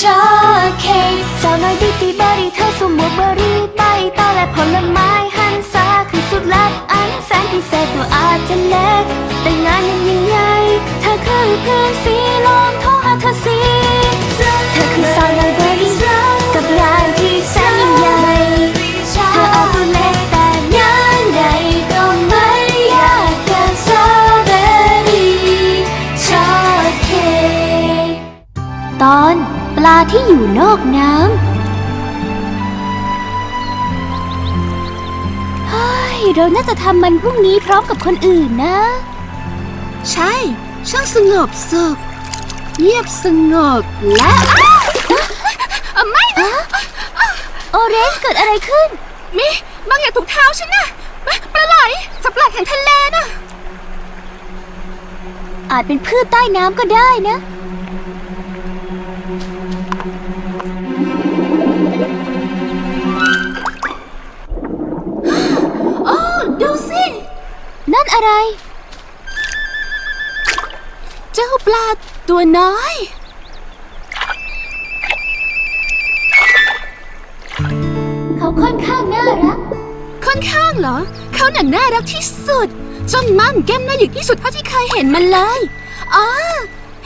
ช็อเคสาวน้อยดิติบารีเธอสวมหมวกเบอรี่ใบตาและผลไม้หันษาคือสุดลับอันแสนพิเศษตัวอาจจะเล็ก แต่งานยังยิ่งใหญ่เธอคือเพื่อนสีลองโทรหาเธอสิเธอคือสาวน้อยเบอรี่กับร้านที่แสนยิ่งใหญ่เธออาจตัวเล็กแต่งานใหญ่ก็ไม่ยากเกินสตรอเบอรี่ช็อเคกตอน ลาที่อยู่นอกน้ำเฮ้ยเราน่าจะทำมันพรุ่งนี้พร้อมกับคนอื่นนะ ใช่ ช่างสงบสุขเงียบสงบและอ้าวไม่นะโอเรนจ์เกิดอะไรขึ้น มีบางอย่างถูกเท้าฉันนะปลาไหลสับปลาแห่งทะเลนะอาจเป็นพืชใต้น้ำก็ได้นะ อะไร เจ้าปลาตัวน้อย เขาค่อนข้างน่ารัก ค่อนข้างเหรอ เขาหนังน่ารักที่สุดจนมั่มแก้มน่าหยิกที่สุดเท่าที่เคยเห็นมันเลยอ๋อ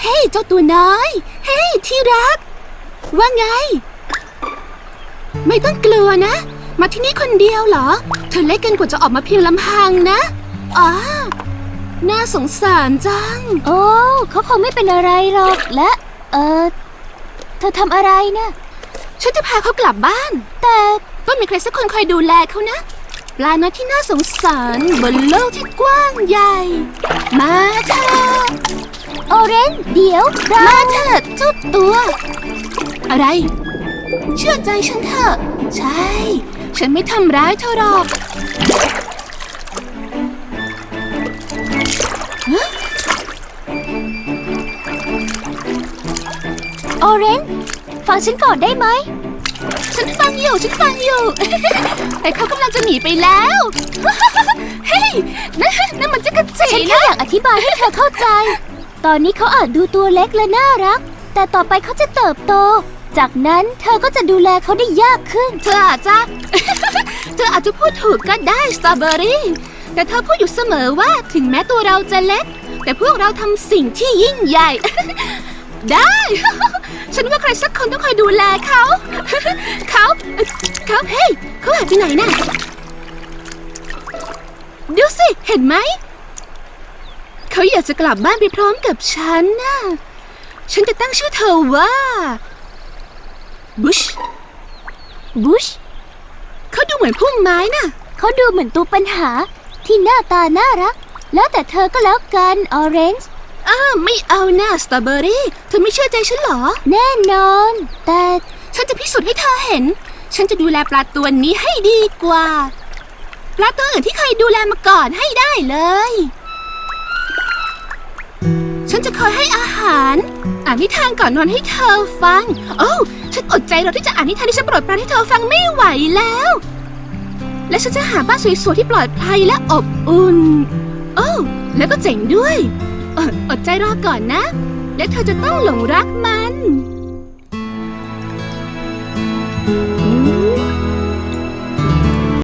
เฮ้ยเจ้าตัวน้อย เฮ้ยที่รัก ว่าไง ไม่ต้องกลัวนะ มาที่นี่คนเดียวเหรอ เธอเล็กเกินกว่าจะออกมาเพียงลำพังนะ อ๋อน่าสงสารจัง โอ้ เขาคงไม่เป็นอะไรหรอก และ เออ เธอทำอะไรนะฉันจะพาเขากลับบ้าน แต่ต้องมีใครสักคนคอยดูแลเขานะ ปลาน้อยที่น่าสงสารบนโลกที่กว้างใหญ่ มาเถอะโอเรนจ์เดี๋ยวเรามาเถอะเจ้าตัว อะไร เชื่อใจฉันเถอะ ใช่ ฉันไม่ทำร้ายเธอหรอก โอเรนจ์ฟังฉันก่อนได้ไหม ฉันฟังอยู่ ฉันฟังอยู่ แต่เขากำลังจะหนีไปแล้ว เฮ้ยนั่นนั่นมันจะกระจีฉันแค่นะ อยากอธิบายให้เธอเข้าใจ ตอนนี้เขาอาจดูตัวเล็กและน่ารัก แต่ต่อไปเขาจะเติบโต จากนั้นเธอก็จะดูแลเขาได้ยากขึ้น เธออาจจะ เธออาจจะพูดถูกก็ได้สตรอเบอรี่ แต่เธอพูดอยู่เสมอว่าถึงแม้ตัวเราจะเล็ก แต่พวกเราทำสิ่งที่ยิ่งใหญ่ ได้ ฉันว่าใครสักคนต้องคอยดูแลเขา เขาเขาเฮ้ยเขาหายไปไหนน่ะดูสิ เห็นไหม เขาอยากจะกลับบ้านไปพร้อมกับฉันน่ะ ฉันจะตั้งชื่อเธอว่าบุชบุชเขาดูเหมือนพุ่มไม้น่ะ เขาดูเหมือนตัวปัญหา ที่หน้าตาน่ารัก แล้วแต่เธอก็แล้วกันออเรนจ์อ้าวไม่เอานะสตรอเบอรี่ เธอไม่เชื่อใจฉันเหรอ แน่นอน แต่ฉันจะพิสูจน์ให้เธอเห็น ฉันจะดูแลปลาตัวนี้ให้ดีกว่า ปลาตัวอื่นที่เคยดูแลมาก่อนให้ได้เลย ฉันจะคอยให้อาหาร อ่านนิทานก่อนนอนให้เธอฟัง โอ้วฉันอดใจรอที่จะอ่านนิทานที่ฉันโปรดปรานให้เธอฟังไม่ไหวแล้ว และฉันจะหาบ้านสวยๆที่ปลอดภัยและอบอุ่น โอ้แล้วก็เจ๋งด้วยเอออดใจรอก่อนนะ และเธอจะต้องหลงรักมัน